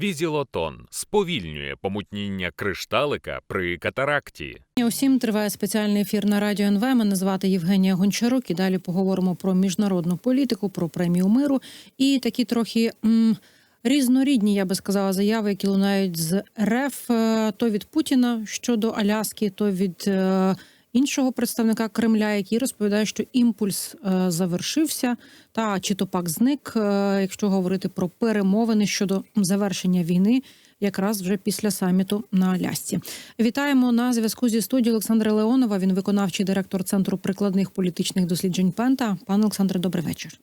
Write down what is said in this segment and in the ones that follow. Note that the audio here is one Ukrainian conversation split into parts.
Візілотон сповільнює помутніння кришталика при катаракті. Усім триває спеціальний ефір на радіо НВ. Мене звати Євгенія Гончарук. І далі поговоримо про міжнародну політику, про премію миру і такі трохи м, різнорідні, я би сказала, заяви, які лунають з РФ, е, то від Путіна щодо Аляски, то від е, іншого представника Кремля, який розповідає, що імпульс е, завершився, та чи то пак зник, е, якщо говорити про перемовини щодо завершення війни. Якраз вже після саміту на Алясці. Вітаємо на зв'язку зі студією Олександра Леонова. Він виконавчий директор Центру прикладних політичних досліджень Пента. Пане Олександре, добрий вечір.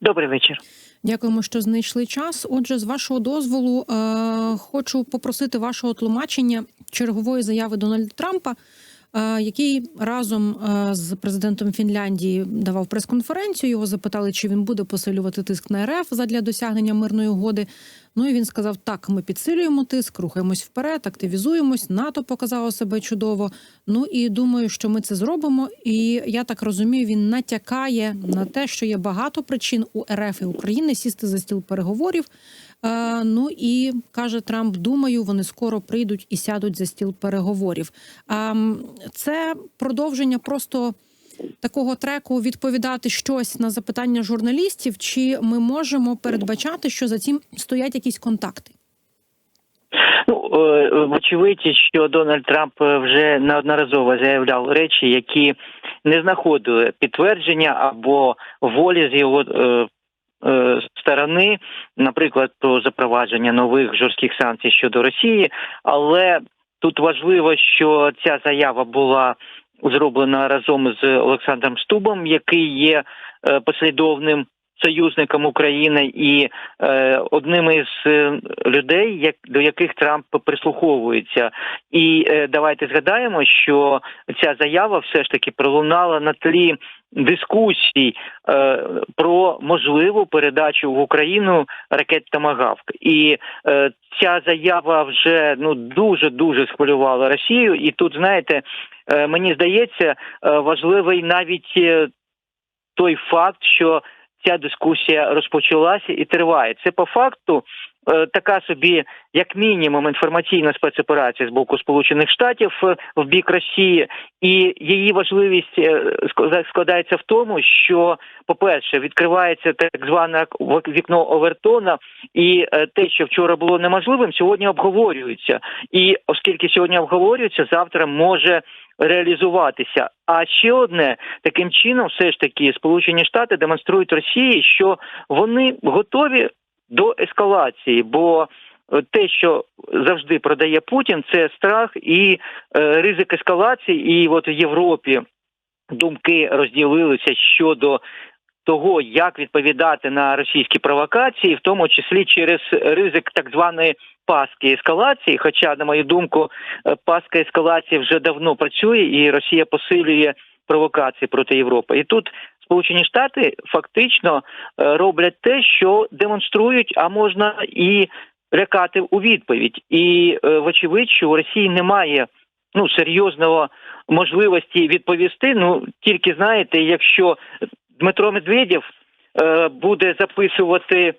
Добрий вечір. Дякуємо, що знайшли час. Отже, з вашого дозволу, е, хочу попросити вашого тлумачення чергової заяви Дональда Трампа, який разом е, з президентом Фінляндії давав прес-конференцію. Його запитали, чи він буде посилювати тиск на РФ задля досягнення мирної угоди. Ну і він сказав: так, ми підсилюємо тиск, рухаємось вперед, активізуємось. НАТО показало себе чудово. Ну і думаю, що ми це зробимо. І я так розумію, він натякає на те, що є багато причин у РФ і України сісти за стіл переговорів. Е, ну і каже Трамп: думаю, вони скоро прийдуть і сядуть за стіл переговорів. А це продовження просто. Такого треку відповідати щось на запитання журналістів, чи ми можемо передбачати, що за цим стоять якісь контакти? Ну е, що Дональд Трамп вже неодноразово заявляв речі, які не знаходили підтвердження або волі з його е, е, сторони, наприклад, про запровадження нових жорстких санкцій щодо Росії. Але тут важливо, що ця заява була зроблена разом з Олександром Стубом, який є е, послідовним союзником України і е, одним із е, людей, як до яких Трамп прислуховується. І е, давайте згадаємо, що ця заява все ж таки пролунала на тлі дискусій е, про можливу передачу в Україну ракет Томагавк. І е, ця заява вже ну дуже дуже схвилювала Росію. І тут знаєте, е, мені здається, е, важливий навіть е, той факт, що ця дискусія розпочалася і триває. Це по факту така собі, як мінімум, інформаційна спецоперація з боку Сполучених Штатів е, в бік Росії, і її важливість е, складається в тому, що, по-перше, відкривається так зване вікно Овертона, і е, те, що вчора було неможливим, сьогодні обговорюється. І оскільки сьогодні обговорюється, завтра може реалізуватися. А ще одне таким чином, все ж таки, Сполучені Штати демонструють Росії, що вони готові до ескалації, бо е, те, що завжди продає Путін, це страх і е, ризик ескалації. І от в Європі думки розділилися щодо того, як відповідати на російські провокації, в тому числі через ризик так званої паски ескалації. Хоча, на мою думку, е, паска ескалації вже давно працює, і Росія посилює провокації проти Європи. І тут Сполучені Штати фактично е, роблять те, що демонструють, а можна і лякати у відповідь. І е, вочевидь, що у Росії немає ну серйозного можливості відповісти. Ну тільки знаєте, якщо Дмитро Медведєв е, буде записувати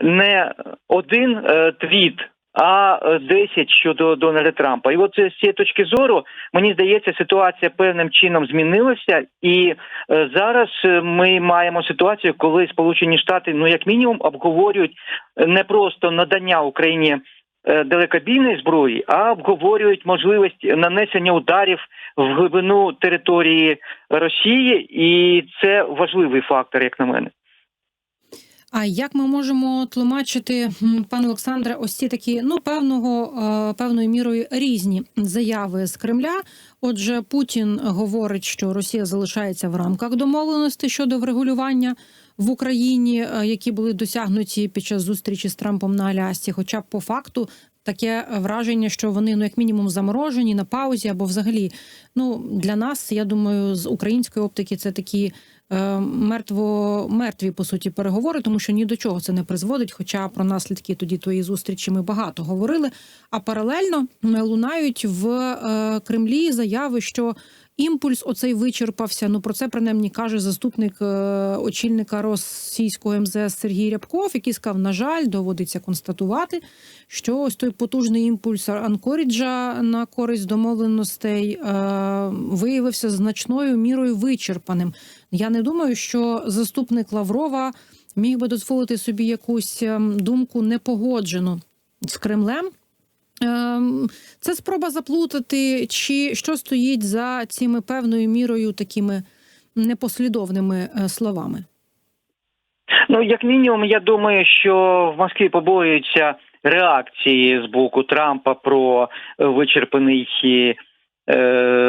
не один е, твіт, а е, 10 щодо Дональда Трампа. І от з цієї точки зору мені здається, ситуація певним чином змінилася, і е, зараз е, ми маємо ситуацію, коли Сполучені Штати, ну як мінімум, обговорюють не просто надання Україні. е, Далекобійної зброї, а обговорюють можливість нанесення ударів в глибину території Росії, і це важливий фактор, як на мене. А як ми можемо тлумачити, пане Олександре, ось ці такі ну певного е, певною мірою різні заяви з Кремля? Отже, Путін говорить, що Росія залишається в рамках домовленостей щодо врегулювання в Україні, е, які були досягнуті під час зустрічі з Трампом на Алясці. Хоча по факту таке враження, що вони ну як мінімум заморожені на паузі, або взагалі, ну для нас, я думаю, з української оптики це такі мертво мертві по суті переговори, тому що ні до чого це не призводить. Хоча про наслідки тоді тої зустрічі ми багато говорили. А паралельно м, лунають в е, Кремлі заяви, що імпульс оцей вичерпався. Ну про це принаймні каже заступник е, очільника російського МЗС Сергій Рябков, який сказав: на жаль, доводиться констатувати, що ось той потужний імпульс Анкоріджа на користь домовленостей е, виявився значною мірою вичерпаним. Я не думаю, що заступник Лаврова міг би дозволити собі якусь ем, думку непогоджену з Кремлем. Ем, Це спроба заплутати, чи що стоїть за цими певною мірою такими непослідовними е, словами. Ну, як мінімум, я думаю, що в Москві побоюються реакції з боку Трампа про е, вичерпаний е,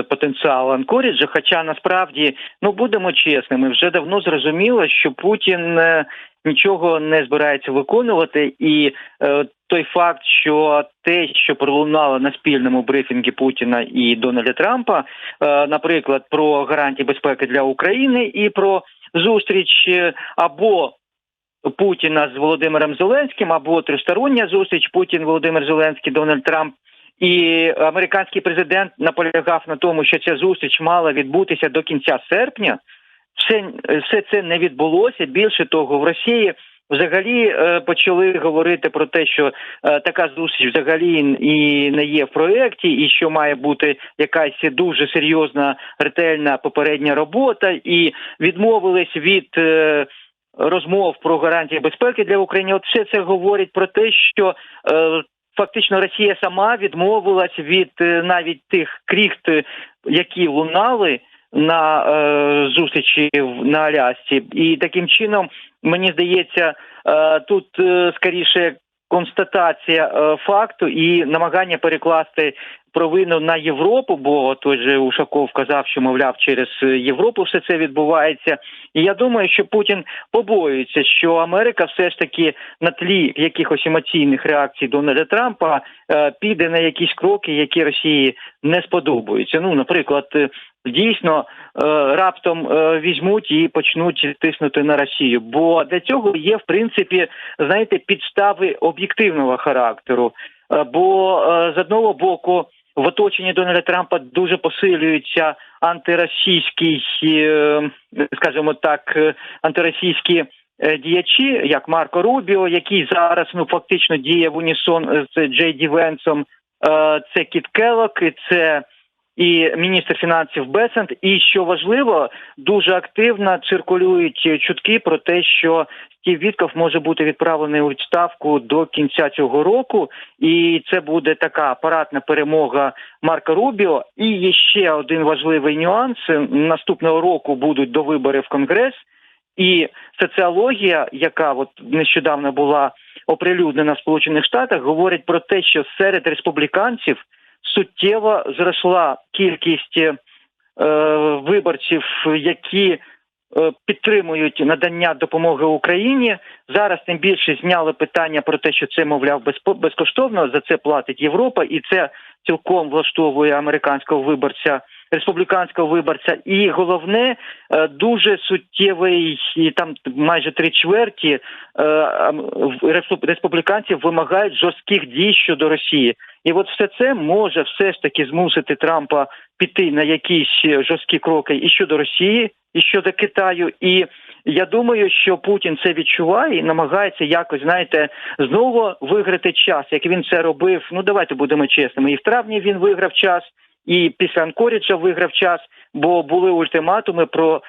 потенціал Анкоріджа. Хоча насправді, ну будемо чесними, вже давно зрозуміло, що Путін е, нічого не збирається виконувати, і е, той факт, що те, що пролунало на спільному брифінгі Путіна і Дональда Трампа, е, наприклад, про гарантії безпеки для України і про зустріч е, або Путіна з Володимиром Зеленським, або тристороння зустріч Путін, Володимир Зеленський, Дональд Трамп. І американський президент наполягав на тому, що ця зустріч мала відбутися до кінця серпня. Все, все це не відбулося. Більше того, в Росії взагалі е, почали говорити про те, що е, така зустріч взагалі і не є в проєкті, і що має бути якась дуже серйозна ретельна попередня робота, і відмовились від. Е, Розмов про гарантії безпеки для України, от все це говорить про те, що фактично Росія сама відмовилась від е, навіть тих кріхт, які лунали на е, зустрічі на Алясці, і таким чином мені здається, е, тут е, скоріше констатація е, факту і намагання перекласти провину на Європу, бо той же Ушаков казав, що мовляв через Європу все це відбувається. І я думаю, що Путін побоюється, що Америка все ж таки на тлі якихось емоційних реакцій Дональда Трампа е, піде на якісь кроки, які Росії не сподобаються. Ну, наприклад, е, дійсно е, раптом візьмуть і почнуть тиснути на Росію. Бо для цього є в принципі знаєте підстави об'єктивного характеру. Бо з одного боку в оточенні Дональда Трампа дуже посилюються антиросійські, е, скажімо так, е, антиросійські е, діячі, як Марко Рубіо, який зараз ну фактично діє в унісон з Джей Ді Венсом, це Кіт Келлок, це і міністр фінансів Бесент. І що важливо, дуже активно циркулюють чутки про те, що Стів Вітков може бути відправлений у відставку до кінця цього року, і це буде така апаратна перемога Марка Рубіо. І є ще один важливий нюанс: наступного року будуть до вибори в Конгрес. І соціологія, яка от нещодавно була оприлюднена в Сполучених Штатах, говорить про те, що серед республіканців суттєво зросла кількість е, виборців, які е, підтримують надання допомоги Україні. Зараз тим більше зняли питання про те, що це мовляв безкоштовно. За це платить Європа, і це цілком влаштовує американського виборця. Республіканського виборця, і головне е, дуже суттєвий там майже три чверті е, республіканців вимагають жорстких дій щодо Росії. І от все це може все ж таки змусити Трампа піти на якісь жорсткі кроки і щодо Росії, і щодо Китаю. І я думаю, що Путін це відчуває і намагається якось, знаєте, знову виграти час, як він це робив. Ну давайте будемо чесними. І в травні він виграв час, і після Анкоріджа виграв час, бо були ультиматуми про.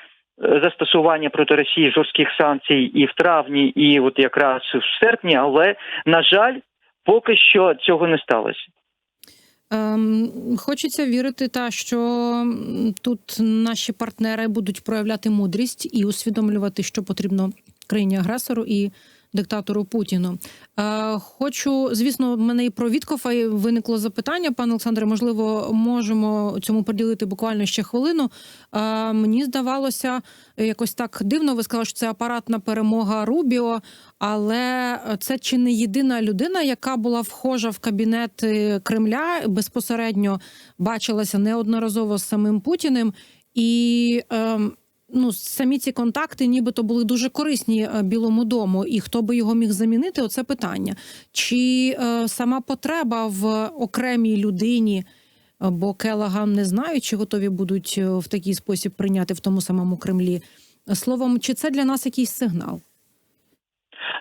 е, Застосування проти Росії жорстких санкцій і в травні, і от якраз в серпні, але на жаль, поки що цього не сталося. Ем, хочеться вірити, та що тут наші партнери будуть проявляти мудрість і усвідомлювати, що потрібно країні агресору і диктатору Путіну. Е, хочу, звісно, в мене і про Віткофа виникло запитання. Пане Олександре, можливо, можемо цьому приділити буквально ще хвилину. Е, мені здавалося, якось так дивно. Ви сказали, що це апаратна перемога Рубіо, але це чи не єдина людина, яка була вхожа в кабінет Кремля, безпосередньо бачилася неодноразово з самим Путіним і. Ну, самі ці контакти, нібито були дуже корисні е, Білому дому, і хто би його міг замінити? Оце питання. Чи е, сама потреба в окремій людині бо Келаган не знають, чи готові будуть е, в такий спосіб прийняти в тому самому Кремлі. Словом, чи це для нас якийсь сигнал?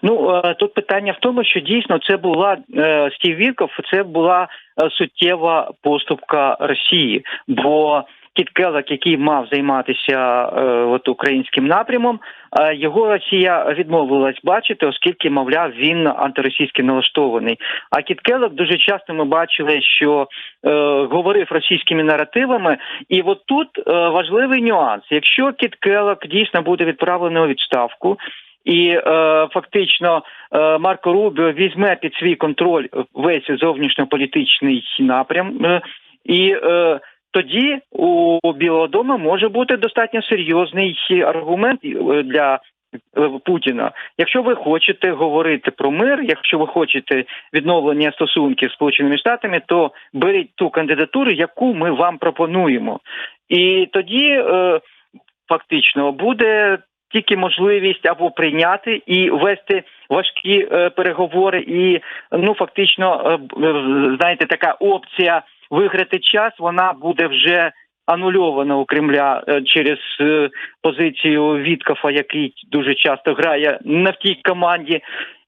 Ну е, тут питання в тому, що дійсно це була Стів Вірков, це була суттєва поступка Росії, бо Кіт Келлок, який мав займатися е, от українським напрямом, е, його Росія відмовилась бачити, оскільки, мовляв, він антиросійськи налаштований. А Кіт Келлок дуже часто ми бачили, що е, говорив російськими наративами, і от тут е, важливий нюанс: якщо Кіт Келлок дійсно буде відправлений у відставку. І е, фактично е, Марко Рубіо візьме під свій контроль весь зовнішньополітичний напрям, е, і е, тоді у Білого Дому може бути достатньо серйозний аргумент е, для е, Путіна. Якщо ви хочете говорити про мир, якщо ви хочете відновлення стосунків з Сполученими Штатами, то беріть ту кандидатуру, яку ми вам пропонуємо, і тоді е, фактично буде тільки можливість або прийняти і вести важкі е, переговори, і ну фактично, е, знаєте, така опція виграти час, вона буде вже анульована у Кремля е, через е, позицію Віткафа, який дуже часто грає в тій команді.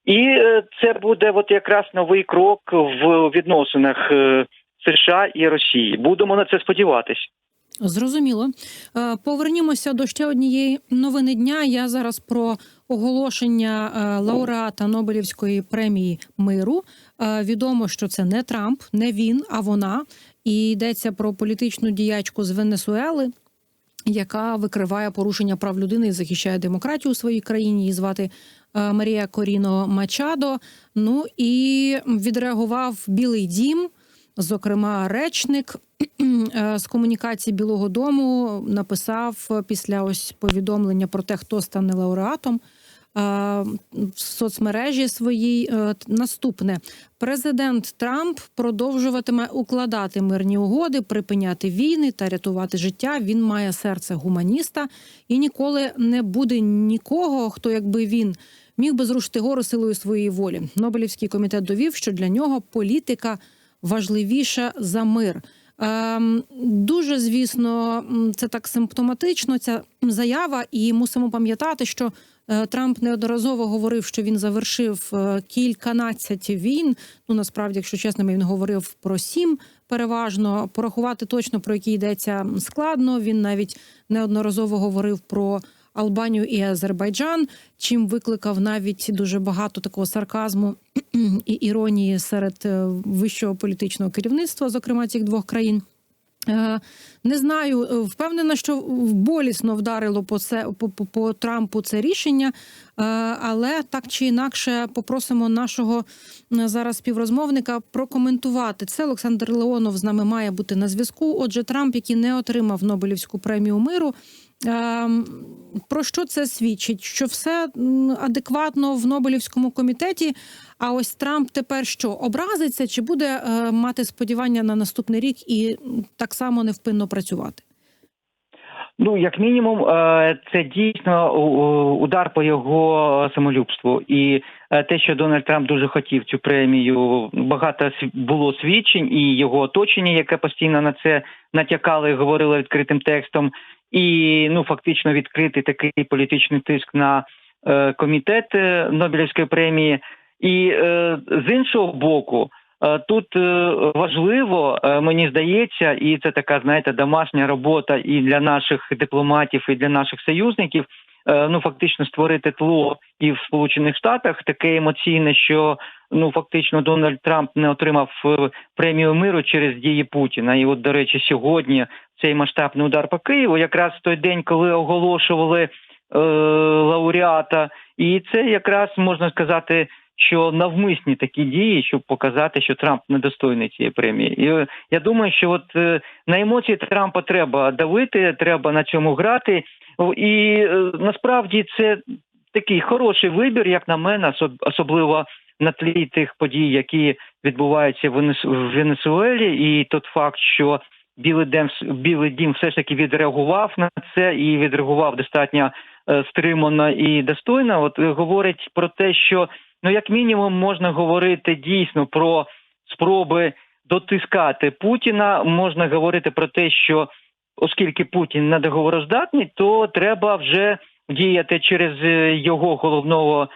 І е, це буде от якраз новий крок в відносинах США і Росії. Будемо на це сподіватися. Зрозуміло. Повернімося до ще однієї новини дня. Я зараз про оголошення лауреата Нобелівської премії миру. Е, Відомо, що це не Трамп, не він, а вона. І йдеться про політичну діячку з Венесуели, яка викриває порушення прав людини і захищає демократію у своїй країні. Її звати е, Марія Коріно Мачадо. Ну і відреагував Білий Дім. Зокрема, речник е, з комунікації Білого Дому написав після ось повідомлення про те, хто стане лауреатом в соцмережі своїй е, наступне: президент Трамп продовжуватиме укладати мирні угоди, припиняти війни та рятувати життя. Він має серце гуманіста і ніколи не буде нікого, хто, якби він міг би зрушити гору силою своєї волі. Нобелівський комітет довів, що для нього політика важливіша за мир. Ем, дуже звісно, це так симптоматично. Ця заява, і мусимо пам'ятати, що е, Трамп неодноразово говорив, що він завершив е, кільканадцять війн. Ну насправді, якщо чесно, він говорив про сім. Переважно порахувати точно про які йдеться складно. Він навіть неодноразово говорив про Албанію і Азербайджан, чим викликав навіть дуже багато такого сарказму і іронії серед е, вищого політичного керівництва, зокрема цих двох країн. Е, Не знаю, е, впевнена, що болісно вдарило по це по, по, по Трампу це рішення, але так чи інакше попросимо нашого зараз співрозмовника прокоментувати це. Олександр Леонов з нами має бути на зв'язку. Отже, Трамп, який не отримав Нобелівську премію миру. Ем, Про що це свідчить? Що все адекватно в Нобелівському комітеті. А ось Трамп тепер що образиться, чи буде е, мати сподівання на наступний рік і так само невпинно працювати? Ну, як мінімум, е, це дійсно удар по його самолюбству. І е, те, що Дональд Трамп дуже хотів цю премію, багато було свідчень, і його оточення, яке постійно на це натякало і говорило відкритим текстом, і ну фактично відкрити такий політичний тиск на е, комітет е, Нобелівської премії. І е, з іншого боку, Е, Тут е, важливо, е, мені здається, і це така, знаєте, домашня робота і для наших дипломатів, і для наших союзників. Е, Ну, фактично створити тло і в Сполучених Штатах таке емоційне, що ну фактично Дональд Трамп не отримав е, премію миру через дії Путіна. І, от, до речі, сьогодні цей масштабний удар по Києву, якраз в той день, коли оголошували е, лауреата, і це якраз можна сказати що навмисні такі дії, щоб показати, що Трамп недостойний цієї премії. І е, я думаю, що от е, на емоції Трампа треба давити, треба на цьому грати. І е, насправді це такий хороший вибір, як на мене, особ- особливо на тлі тих подій, які відбуваються в Венесуелі, і тот факт, що Білий Дем Білий Дім все ж таки відреагував на це і відреагував достатньо е, стримано і достойно. От е, говорить про те, що ну як мінімум можна говорити дійсно про спроби дотискати Путіна, можна говорити про те, що оскільки Путін недоговороздатний, то треба вже діяти через е, його головного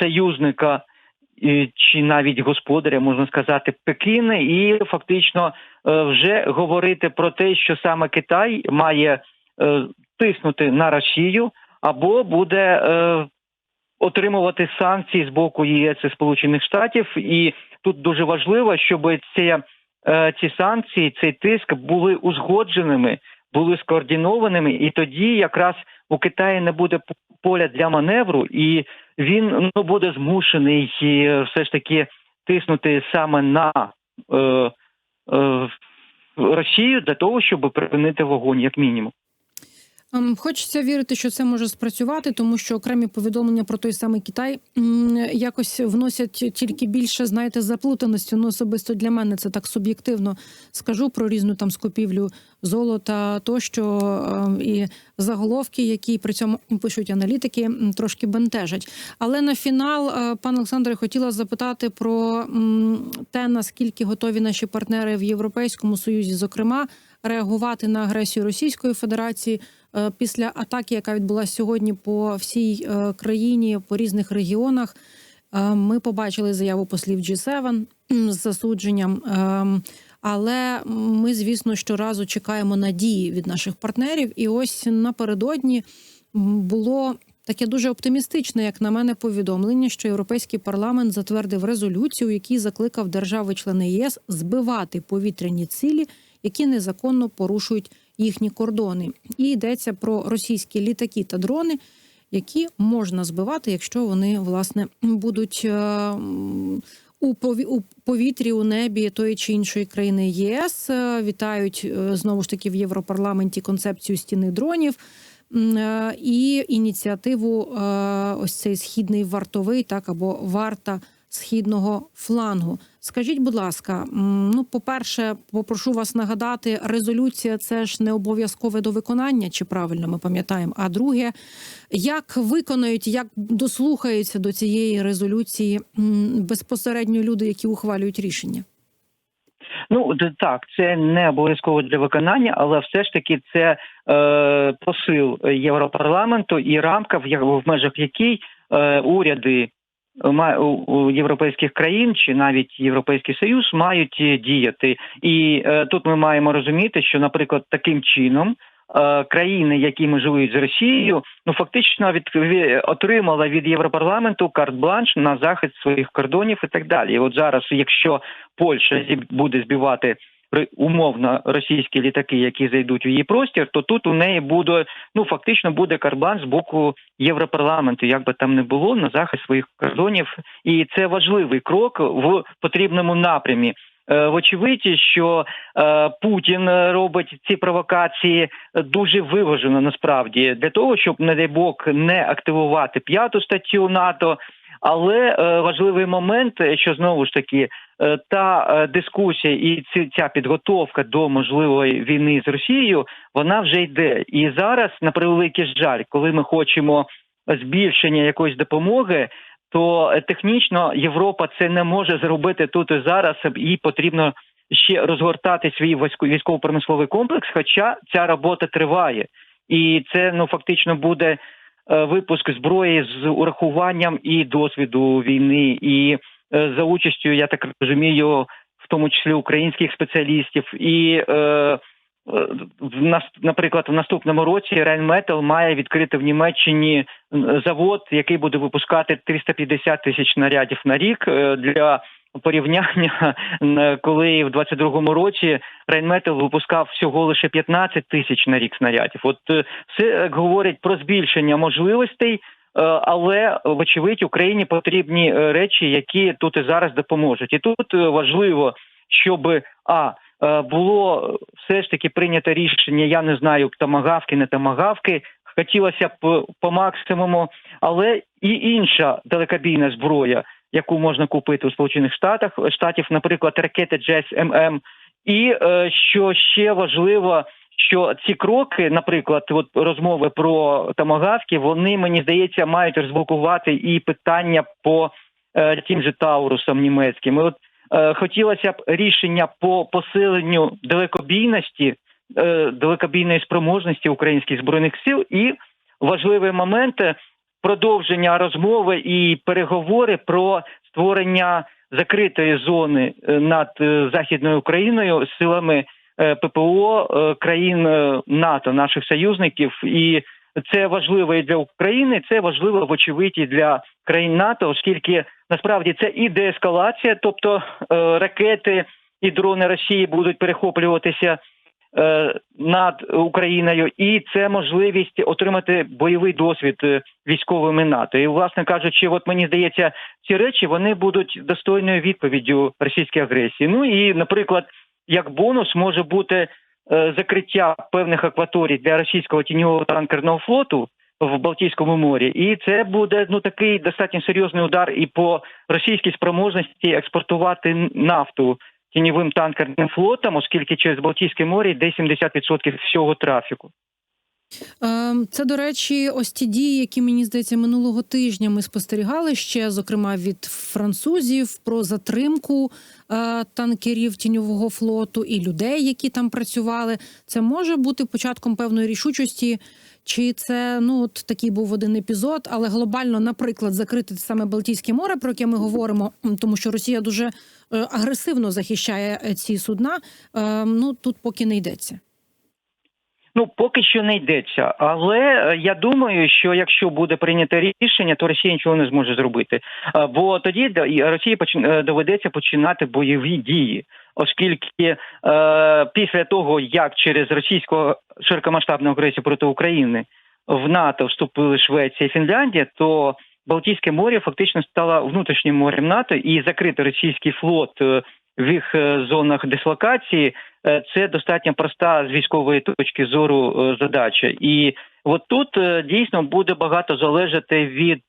союзника чи навіть господаря, можна сказати, Пекін, і фактично вже говорити про те, що саме Китай має тиснути на Росію або буде е, отримувати санкції з боку ЄС і Сполучених Штатів. І тут дуже важливо, щоб ці, е, ці санкції, цей тиск були узгодженими, були скоординованими, і тоді якраз у Китаї не буде поля для маневру, і він ну буде змушений е, все ж таки тиснути саме на е, е, Росію для того, щоб припинити вогонь, як мінімум. Ем, Хочеться вірити, що це може спрацювати, тому що окремі повідомлення про той самий Китай якось вносять тільки більше, знаєте, заплутаності. Ну особисто для мене це так суб'єктивно скажу про різну там скупівлю золота, тощо ем, і заголовки, які при цьому пишуть аналітики, трошки бентежать. Але на фінал, е, пане Олександре, хотіла запитати про те, наскільки готові наші партнери в Європейському Союзі, зокрема, реагувати на агресію Російської Федерації після атаки, яка відбулася сьогодні по всій е, країні, по різних регіонах. Е, Ми побачили заяву послів G7 з засудженням. ем, Але ми, звісно, щоразу чекаємо надії від наших партнерів. І ось напередодні було таке дуже оптимістичне, як на мене, повідомлення, що Європейський парламент затвердив резолюцію, якій закликав держави-члени ЄС збивати повітряні цілі, які незаконно порушують їхні кордони. І йдеться про російські літаки та дрони, які можна збивати, якщо вони власне будуть е, у пові- у повітрі, у небі тої чи іншої країни ЄС. Е, Вітають е, знову ж таки в Європарламенті концепцію стіни дронів. І ініціативу ось цей східний вартовий, так або варта східного флангу. Скажіть, будь ласка, ну по-перше, попрошу вас нагадати, резолюція це ж не обов'язкове до виконання, чи правильно ми пам'ятаємо. А друге, як виконають, як дослухаються до цієї резолюції безпосередньо люди, які ухвалюють рішення? Ну так, це не обов'язково для виконання, але все ж таки це е, посил Європарламенту і рамка, в, в межах якій е, уряди у- європейських країн чи навіть Європейський Союз мають е, діяти. І е, тут ми маємо розуміти, що, наприклад, таким чином. е, Країни, які межують з Росією, ну фактично від, ві- отримала від Європарламенту карт-бланш на захист своїх кордонів і так далі. От зараз, якщо Польща буде збивати умовно російські літаки, які зайдуть у її простір, то тут у неї буде ну фактично буде карбан з боку Європарламенту, як би там не було, на захист своїх кордонів, і це важливий крок в потрібному напрямі. Е, Вочевидь, що е, Путін робить ці провокації дуже виважено насправді для того, щоб, не дай Бог, не активувати п'яту статтю НАТО. Але е, важливий момент, е, що знову ж таки е, та дискусія і ця підготовка до можливої війни з Росією, вона вже йде. І зараз, на превеликий жаль, коли ми хочемо збільшення якоїсь допомоги, то технічно Європа це не може зробити тут і зараз. Їй потрібно ще розгортати свій військо- військово-промисловий комплекс. Хоча ця робота триває, і це ну фактично буде випуск зброї з урахуванням і досвіду війни, і е, за участю, я так розумію, в тому числі українських спеціалістів. І е, е, наприклад, в наступному році Rheinmetall має відкрити в Німеччині завод, який буде випускати 350 тисяч снарядів на рік е, для. Порівняння, коли в 22-му році Rheinmetall випускав всього лише 15 тисяч на рік снарядів. От е, це е, говорить про збільшення можливостей, е, але вочевидь Україні потрібні е, речі, які тут і зараз допоможуть. І тут важливо, щоб а було все ж таки прийнято рішення. Я не знаю, тамагавки, не тамагавки. Хотілося б по максимуму, але і інша далекобійна зброя, яку можна купити у Сполучених Штатах Штатів, наприклад, ракети JSMM. І е, що ще важливо, що ці кроки, наприклад, от розмови про тамагавки, вони мені здається мають розблокувати і питання по е, тим же Таурусам німецьким. І от е, хотілося б рішення по посиленню далекобійності, далекобійної спроможності українських збройних сил і важливий момент е, продовження розмови і переговори про створення закритої зони е, над е, західною Україною силами е, ППО країн НАТО, наших союзників, і це важливо і для України, це важливо вочевидь і для країн НАТО, оскільки насправді це і деескалація, тобто ракети і дрони Росії будуть перехоплюватися над Україною, і це можливість отримати бойовий досвід е, військовими НАТО. І, власне кажучи, от мені здається, ці речі вони будуть достойною відповіддю російській агресії. Ну і, наприклад, як бонус може бути е, закриття певних акваторій для російського тіньового танкерного флоту в Балтійському морі, і це буде ну такий достатньо серйозний удар і по російській спроможності експортувати нафту тіньовим танкерним флотом, оскільки через Балтійське море йде 70% всього трафіку. Ем, Це, до речі, ось ті дії, які мені здається минулого тижня ми спостерігали ще, зокрема від французів, про затримку е, танкерів тіньового флоту і людей, які там працювали. Це може бути початком певної рішучості. Чи це ну от такий був один епізод, але глобально, наприклад, закрити саме Балтійське море, про яке ми говоримо, тому що Росія дуже е, агресивно захищає е, ці судна. е, Ну тут поки не йдеться. Ну поки що не йдеться, але е, я думаю, що якщо буде прийнято рішення, то Росія нічого не зможе зробити. Е, Бо тоді Росії е, доведеться починати бойові дії, оскільки е, після того, як через російську широкомасштабну агресію проти України в НАТО вступили Швеція і Фінляндія, то Балтійське море фактично стало внутрішнім морем НАТО і закрити російський флот в їх зонах дислокації. Е, це достатньо проста з військової точки зору е, задача. І от тут е, дійсно буде багато залежати від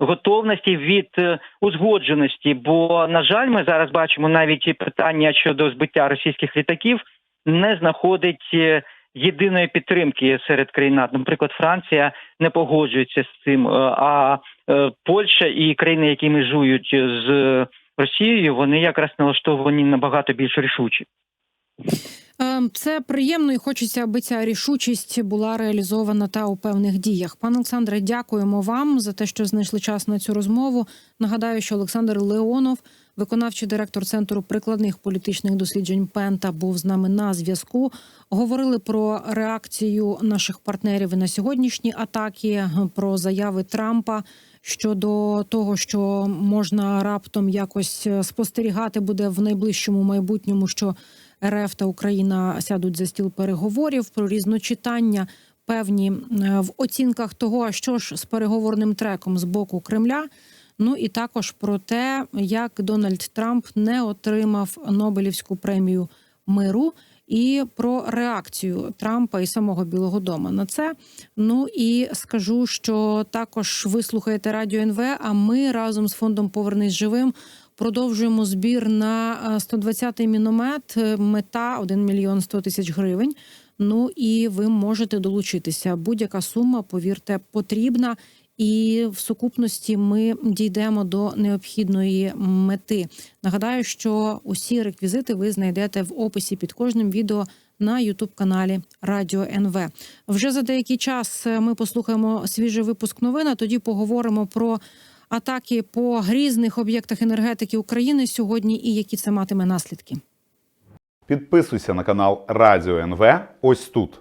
готовності, від узгодженості. Бо, на жаль, ми зараз бачимо навіть питання щодо збиття російських літаків не знаходить єдиної підтримки серед країн НАТО. Наприклад, Франція не погоджується з цим. А Польща і країни, які межують з Росією, вони якраз налаштовані набагато більш рішучі. Ем, Це приємно і хочеться, аби ця рішучість була реалізована та у певних діях. Пане Олександре, дякуємо вам за те, що знайшли час на цю розмову. Нагадаю, що Олександр Леонов, виконавчий директор центру прикладних політичних досліджень Пента, був з нами на зв'язку. Говорили про реакцію наших партнерів на сьогоднішні атаки, про заяви Трампа. Щодо того, що можна раптом якось спостерігати буде в найближчому майбутньому, що РФ та Україна сядуть за стіл переговорів про різночитання певні е, в оцінках того, а що ж з переговорним треком з боку Кремля. Ну і також про те, як Дональд Трамп не отримав Нобелівську премію миру, і про реакцію Трампа і самого Білого Дому на це. Ну і скажу, що також ви слухаєте радіо НВ. А ми разом з фондом Повернись живим продовжуємо збір на е, 120-й міномет. Е, Мета 1 мільйон 100 тисяч гривень. Ну і ви можете долучитися. Будь-яка сума, повірте, потрібна. І в сукупності ми дійдемо до необхідної мети. Нагадаю, що усі реквізити ви знайдете в описі під кожним відео на Ютуб каналі Радіо НВ. Вже за деякий час е, ми послухаємо свіжий випуск новин. а Тоді поговоримо про атаки по грізних об'єктах енергетики України сьогодні і які це матиме наслідки. Підписуйся на канал Радіо НВ ось тут.